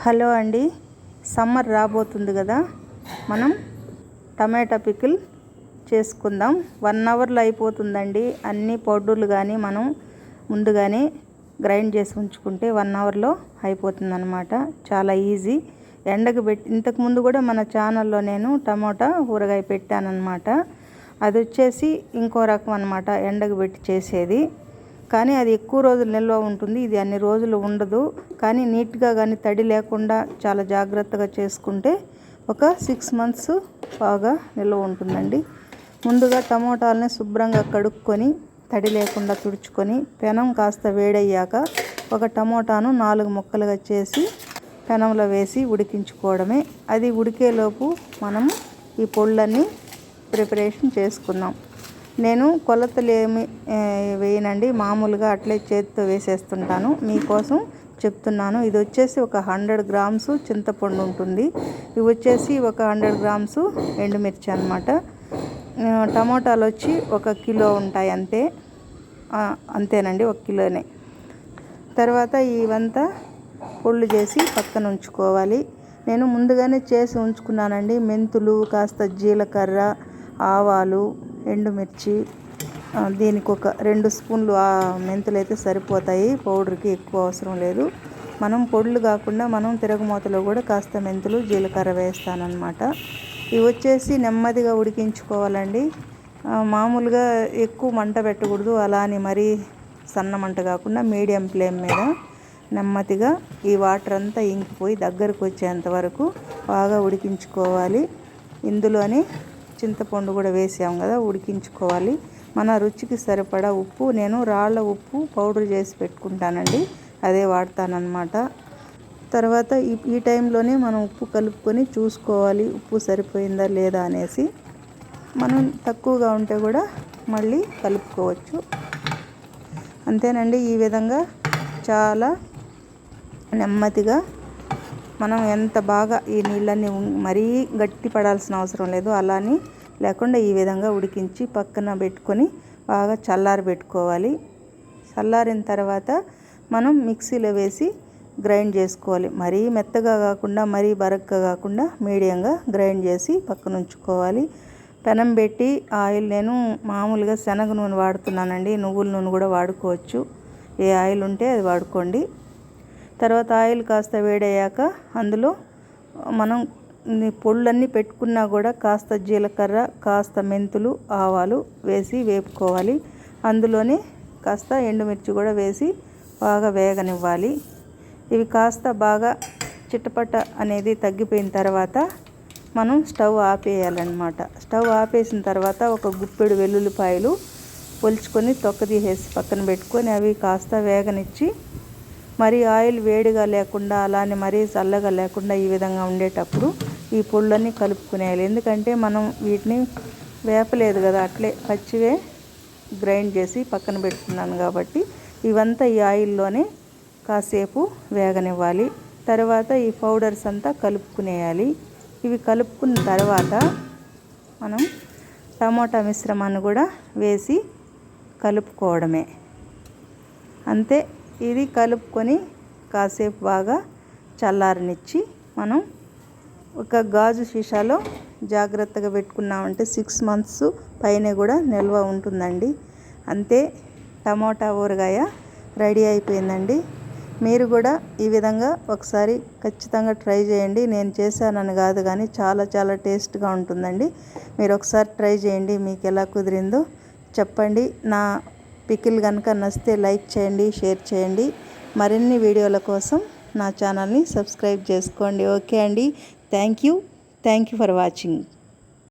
Hello అండి. Summer రాబోతుంది కదా. మనం టమాటా పికిల్ చేసుకుందాం. వన్ అవర్లో అయిపోతుందండి. అన్ని పౌడర్లు కానీ మనం ముందుగానే గ్రైండ్ చేసి ఉంచుకుంటే వన్ అవర్లో అయిపోతుందన్నమాట. చాలా ఈజీ. ఎండకు పెట్టి ఇంతకుముందు కూడా మన ఛానల్లో నేను టమోటా ఊరగాయ పెట్టానన్నమాట. అది వచ్చేసి ఇంకో రకం అనమాట ఎండకు పెట్టి చేసేది. కానీ అది ఎక్కువ రోజులు నిల్వ ఉంటుంది. ఇది అన్ని రోజులు ఉండదు. కానీ నీట్గా కానీ తడి లేకుండా చాలా జాగ్రత్తగా చేసుకుంటే ఒక సిక్స్ మంత్స్ బాగా నిల్వ ఉంటుందండి. ముందుగా టమోటాలని శుభ్రంగా కడుక్కొని తడి లేకుండా తుడుచుకొని పెనం కాస్త వేడయ్యాక ఒక టమోటాను నాలుగు ముక్కలుగా చేసి పెనంలో వేసి ఉడికించుకోవడమే. అది ఉడికేలోపు మనం ఈ పొళ్ళన్నీ ప్రిపరేషన్ చేసుకుందాం. నేను కొలతలు ఏమి వేయనండి. మామూలుగా అట్లే చేతితో వేసేస్తుంటాను. మీకోసం చెప్తున్నాను. ఇది వచ్చేసి ఒక హండ్రెడ్ గ్రామ్స్ చింతపండు ఉంటుంది. ఇవి వచ్చేసి ఒక హండ్రెడ్ గ్రామ్స్ ఎండుమిర్చి అనమాట టమోటాలు వచ్చి ఒక కిలో ఉంటాయి అంతే. అంతేనండి ఒక కిలోనే. తర్వాత ఇవంతా పొళ్ళు చేసి పక్కన ఉంచుకోవాలి. నేను ముందుగానే చేసి ఉంచుకున్నానండి. మెంతులు కాస్త జీలకర్ర ఆవాలు ఎండుమిర్చి దీనికి ఒక రెండు స్పూన్లు మెంతులు అయితే సరిపోతాయి. పౌడర్కి ఎక్కువ అవసరం లేదు. మనం పొడులు కాకుండా మనం తిరగమూతలో కూడా కాస్త మెంతులు జీలకర్ర వేస్తానన్నమాట. ఇవి వచ్చేసి నెమ్మదిగా ఉడికించుకోవాలండి. మామూలుగా ఎక్కువ మంట పెట్టకూడదు. అలా అని మరీ సన్న మంట కాకుండా మీడియం ఫ్లేమ్ మీద నెమ్మదిగా ఈ వాటర్ అంతా ఇంకిపోయి దగ్గరకు వచ్చేంత వరకు బాగా ఉడికించుకోవాలి. ఇందులోని చింతపండు కూడా వేసాం కదా ఉడికించుకోవాలి. మన రుచికి సరిపడా ఉప్పు నేను రాళ్ళ ఉప్పు పౌడర్ చేసి పెట్టుకుంటానండి అదే వాడతానన్నమాట. తర్వాత ఈ ఈ టైంలోనే మనం ఉప్పు కలుపుకొని చూసుకోవాలి ఉప్పు సరిపోయిందా లేదా అనేసి. మనం తక్కువగా ఉంటే కూడా మళ్ళీ కలుపుకోవచ్చు. అంతేనండి ఈ విధంగా చాలా నెమ్మదిగా మనం ఎంత బాగా ఈ నీళ్ళని మరీ గట్టి పడాల్సిన అవసరం లేదు. అలాని లేకుండా ఈ విధంగా ఉడికించి పక్కన పెట్టుకొని బాగా చల్లారి పెట్టుకోవాలి. చల్లారిన తర్వాత మనం మిక్సీలో వేసి గ్రైండ్ చేసుకోవాలి. మరీ మెత్తగా కాకుండా మరీ బరగ్గా కాకుండా మీడియంగా గ్రైండ్ చేసి పక్కన ఉంచుకోవాలి. పెనం పెట్టి ఆయిల్ నేను మామూలుగా శనగ నూనె వాడుతున్నానండి. నువ్వుల నూనె కూడా వాడుకోవచ్చు. ఏ ఆయిల్ ఉంటే అది వాడుకోండి. తర్వాత ఆయిల్ కాస్త వేడయ్యాక అందులో మనం పొళ్ళన్నీ పెట్టుకున్నా కూడా కాస్త జీలకర్ర కాస్త మెంతులు ఆవాలు వేసి వేపుకోవాలి. అందులోనే కాస్త ఎండుమిర్చి కూడా వేసి బాగా వేగనివ్వాలి. ఇవి కాస్త బాగా చిట్టపట్ట అనేది తగ్గిపోయిన తర్వాత మనం స్టవ్ ఆపేయాలన్నమాట. స్టవ్ ఆపేసిన తర్వాత ఒక గుప్పెడు వెల్లుల్లిపాయలు పొలుచుకొని తొక్క తీసేసి పక్కన పెట్టుకొని అవి కాస్త వేగనిచ్చి మరి ఆయిల్ వేడిగా లేకుండా అలానే మరీ చల్లగా లేకుండా ఈ విధంగా ఉండేటప్పుడు ఈ పొళ్ళన్నీ కలుపుకునేయాలి. ఎందుకంటే మనం వీటిని వేపలేదు కదా అట్లే పచ్చివే గ్రైండ్ చేసి పక్కన పెట్టుకున్నాను కాబట్టి ఇవంతా ఈ ఆయిల్లోనే కాసేపు వేగనివ్వాలి. తర్వాత ఈ పౌడర్స్ అంతా కలుపుకునేయాలి. ఇవి కలుపుకున్న తర్వాత మనం టమోటా మిశ్రమాన్ని కూడా వేసి కలుపుకోవడమే. అంతే. ఇది కలుపుకొని కాసేపు బాగా చల్లారనిచ్చి మనం ఒక గాజు సీసాలో జాగ్రత్తగా పెట్టుకున్నామంటే సిక్స్ మంత్స్ పైన కూడా నిల్వ ఉంటుందండి. అంతే టమోటా ఊరగాయ రెడీ అయిపోయిందండి. మీరు కూడా ఈ విధంగా ఒకసారి ఖచ్చితంగా ట్రై చేయండి. నేను చేశానని కాదు కానీ చాలా చాలా టేస్ట్గా ఉంటుందండి. మీరు ఒకసారి ట్రై చేయండి. మీకు ఎలా కుదిరిందో చెప్పండి. నా పికిల్ కనుక నచ్చితే లైక్ చేయండి షేర్ చేయండి. మరిన్ని వీడియోల కోసం నా ఛానల్ని సబ్స్క్రైబ్ చేసుకోండి. ఓకే అండి. Thank you. Thank you for watching.